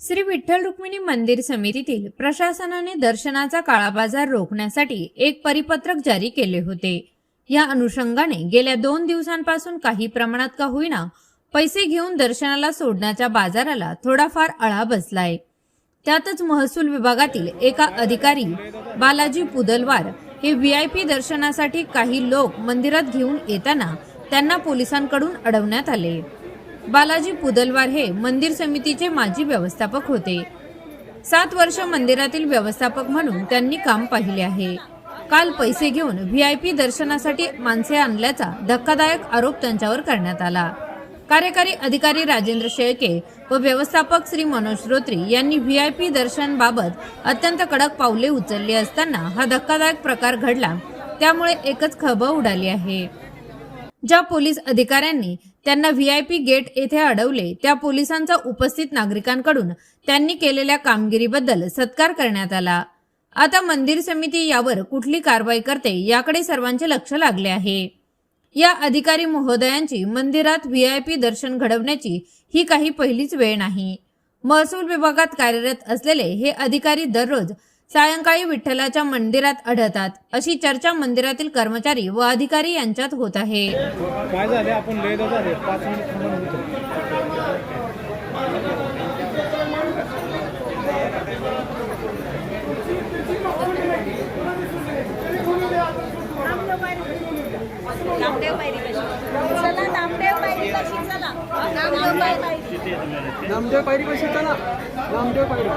श्री विठ्ठल रुक्मिणी मंदिर समितीतील प्रशासनाने दर्शनाचा काळाबाजार रोखण्यासाठी एक परिपत्रक जारी केले होते. या अनुषंगाने गेल्या दोन दिवसांपासून काही प्रमाणात का होईना पैसे घेऊन दर्शनाला सोडण्याच्या बाजाराला थोडाफार आळा बसलाय. त्यातच महसूल विभागातील एका अधिकारी बालाजी पुदलवार हे व्ही आय पी दर्शनासाठी काही लोक मंदिरात घेऊन येताना त्यांना पोलिसांकडून अडवण्यात आले. बालाजी पुदलवार हे मंदिर समितीचे माजी व्यवस्थापक होते. सात वर्ष मंदिरातील व्यवस्थापक म्हणून त्यांनी काम पाहिले आहे. काल पैसे घेऊन व्ही आय पी दर्शनासाठी माणसे आणल्याचा धक्कादायक आरोप त्यांच्यावर करण्यात आला. कार्यकारी अधिकारी राजेंद्र शेळके व व्यवस्थापक श्री मनोज रोत्री यांनी व्ही आय पी दर्शनबाबत अत्यंत कडक पावले उचलली असताना हा धक्कादायक प्रकार घडला. त्यामुळे एकच खळबळ उडाली आहे. ज्या पोलीस अधिकाऱ्यांनी त्यांना व्ही आय पी गेट येथे अडवले त्या पोलिसांचा उपस्थित नागरिकांकडून त्यांनी केलेल्या कामगिरीबद्दल सत्कार करण्यात आला. आता मंदिर समिती यावर कुठली कारवाई करते याकडे सर्वांचे लक्ष लागले आहे. या अधिकारी महोदयांची मंदिरात व्ही आय पी दर्शन घडवण्याची ही काही पहिलीच वेळ नाही. महसूल विभागात कार्यरत असलेले हे अधिकारी दररोज सायंकाळी विठ्ठलाच्या मंदिरात आढळतात. अशी चर्चा मंदिरातील कर्मचारी व अधिकारी यांच्यात होत आहे. काय झाले? आपण लेट झाले. पाच मिनिट थांबा नंतर नामदेव पायरी कशी? चला नामदेव पायरी कशी चला नामदेव पायरी नामदेव पायरी कशी चला नामदेव पायरी